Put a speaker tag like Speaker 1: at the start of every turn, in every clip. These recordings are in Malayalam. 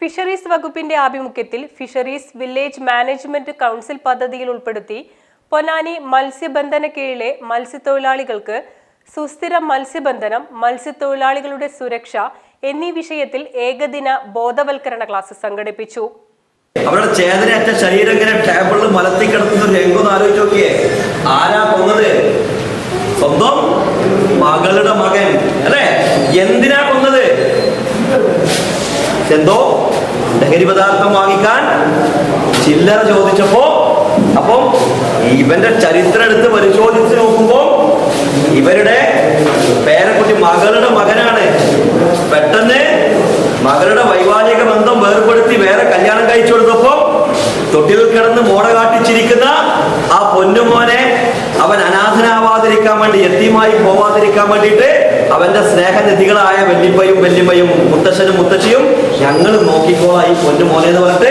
Speaker 1: ഫിഷറീസ് വകുപ്പിന്റെ ആഭിമുഖ്യത്തിൽ ഫിഷറീസ് വില്ലേജ് മാനേജ്മെന്റ് കൗൺസിൽ പദ്ധതിയിൽ ഉൾപ്പെടുത്തി പൊന്നാനി മത്സ്യബന്ധന കീഴിലെ മത്സ്യത്തൊഴിലാളികൾക്ക് സുസ്ഥിര മത്സ്യബന്ധനം മത്സ്യത്തൊഴിലാളികളുടെ സുരക്ഷ എന്നീ വിഷയത്തിൽ ഏകദിന ബോധവൽക്കരണ ക്ലാസ് സംഘടിപ്പിച്ചു.
Speaker 2: അവരുടെ ചേതനയറ്റ ശരീരം ഇങ്ങനെ ടേബിളിൽ മലത്തി കിടക്കുന്ന ഒരു രംഗം ആലോചിച്ച് നോക്കിയേ. ആരാ കൊന്നത്? സ്വന്തം മകളുടെ മകൻ അല്ലേ? എന്തിനാ കൊന്നത്? എന്തോ ലഹരി പദാർത്ഥം വാങ്ങിക്കാൻ ചില്ലറ ചോദിച്ചപ്പോ അപ്പം ഇവന്റെ ചരിത്രം എടുത്ത് പരിശോധിച്ച് നോക്കുമ്പോ ഇവരുടെ പേരക്കുട്ടി മകളുടെ മകനാണ്. പെട്ടെന്ന് മകളുടെ വൈവാഹിക ബന്ധം വേർപെടുത്തി വേറെ കല്യാണം കഴിച്ചു കൊടുത്തപ്പോ തൊട്ടിൽ കിടന്ന് മോട കാട്ടിച്ചിരിക്കുന്ന ആ പൊന്നുമോനെ അവൻ അനാഥനാവാതിരിക്കാൻ വേണ്ടി എത്തിയുമായി പോവാതിരിക്കാൻ വേണ്ടിയിട്ട് അവന്റെ സ്നേഹനിധികളായ വല്യപ്പയും വല്യമ്മയും മുത്തശ്ശനും മുത്തശ്ശിയും ഞങ്ങൾ നോക്കിക്കോളായി പൊന്നു മോനെ എന്ന് പറഞ്ഞിട്ട്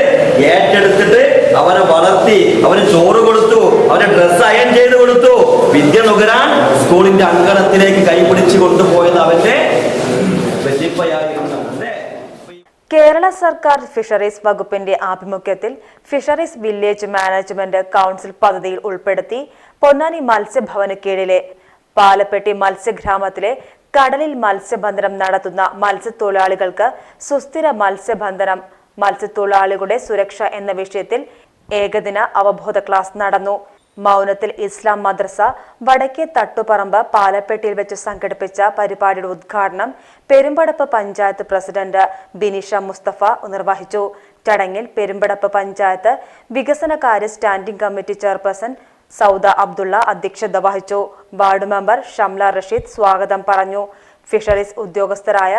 Speaker 2: ഏറ്റെടുത്തിട്ട് അവനെ വളർത്തി അവന് ചോറ് കൊടുത്തു അവന് ഡ്രസ് അയൺ ചെയ്ത് കൊടുത്തു. വിദ്യ നുകരാൻ സ്കൂളിന്റെ അങ്കണത്തിലേക്ക് കൈപിടിച്ചു കൊണ്ടുപോയത് അവന്റെ
Speaker 3: കേരള സർക്കാർ ഫിഷറീസ് വകുപ്പിന്റെ ആഭിമുഖ്യത്തിൽ ഫിഷറീസ് വില്ലേജ് മാനേജ്മെന്റ് കൗൺസിൽ പദ്ധതിയിൽ ഉൾപ്പെടുത്തി പൊന്നാനി മത്സ്യഭവന് കീഴിലെ പാലപ്പെട്ടി മത്സ്യഗ്രാമത്തിലെ കടലിൽ മത്സ്യബന്ധനം നടത്തുന്ന മത്സ്യത്തൊഴിലാളികൾക്ക് സുസ്ഥിര മത്സ്യബന്ധനം മത്സ്യത്തൊഴിലാളികളുടെ സുരക്ഷ എന്ന വിഷയത്തിൽ ഏകദിന അവബോധ ക്ലാസ് നടന്നു. മൗനത്തിൽ ഇസ്ലാം മദ്രസ വടക്കേ തട്ടുപറമ്പ് പാലപ്പെട്ടിയിൽ വെച്ച് സംഘടിപ്പിച്ച പരിപാടിയുടെ ഉദ്ഘാടനം പെരുമ്പടപ്പ് പഞ്ചായത്ത് പ്രസിഡന്റ് ബിനിഷ മുസ്തഫ നിർവഹിച്ചു. ചടങ്ങിൽ പെരുമ്പടപ്പ് പഞ്ചായത്ത് വികസനകാര്യ standing committee chairperson Sauda Abdulla അധ്യക്ഷത വഹിച്ചു. വാർഡ് മെമ്പർ ഷംല റഷീദ് സ്വാഗതം പറഞ്ഞു. Fisheries ഉദ്യോഗസ്ഥരായ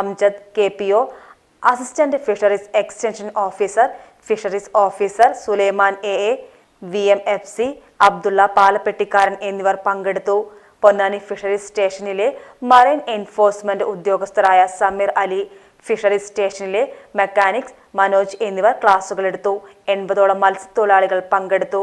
Speaker 3: Amjad K P O assistant fisheries extension officer fisheries officer Sulaiman A A V M F C Abdullah പാലപ്പെട്ടിക്കാരൻ എന്നിവർ പങ്കെടുത്തു. പൊന്നാനി ഫിഷറീസ് സ്റ്റേഷനിലെ മറൈൻ എൻഫോഴ്സ്മെന്റ് ഉദ്യോഗസ്ഥരായ സമീർ അലി ഫിഷറീസ് സ്റ്റേഷനിലെ മെക്കാനിക്സ് മനോജ് എന്നിവർ ക്ലാസുകളെടുത്തു. എൺപതോളം മത്സ്യത്തൊഴിലാളികൾ പങ്കെടുത്തു.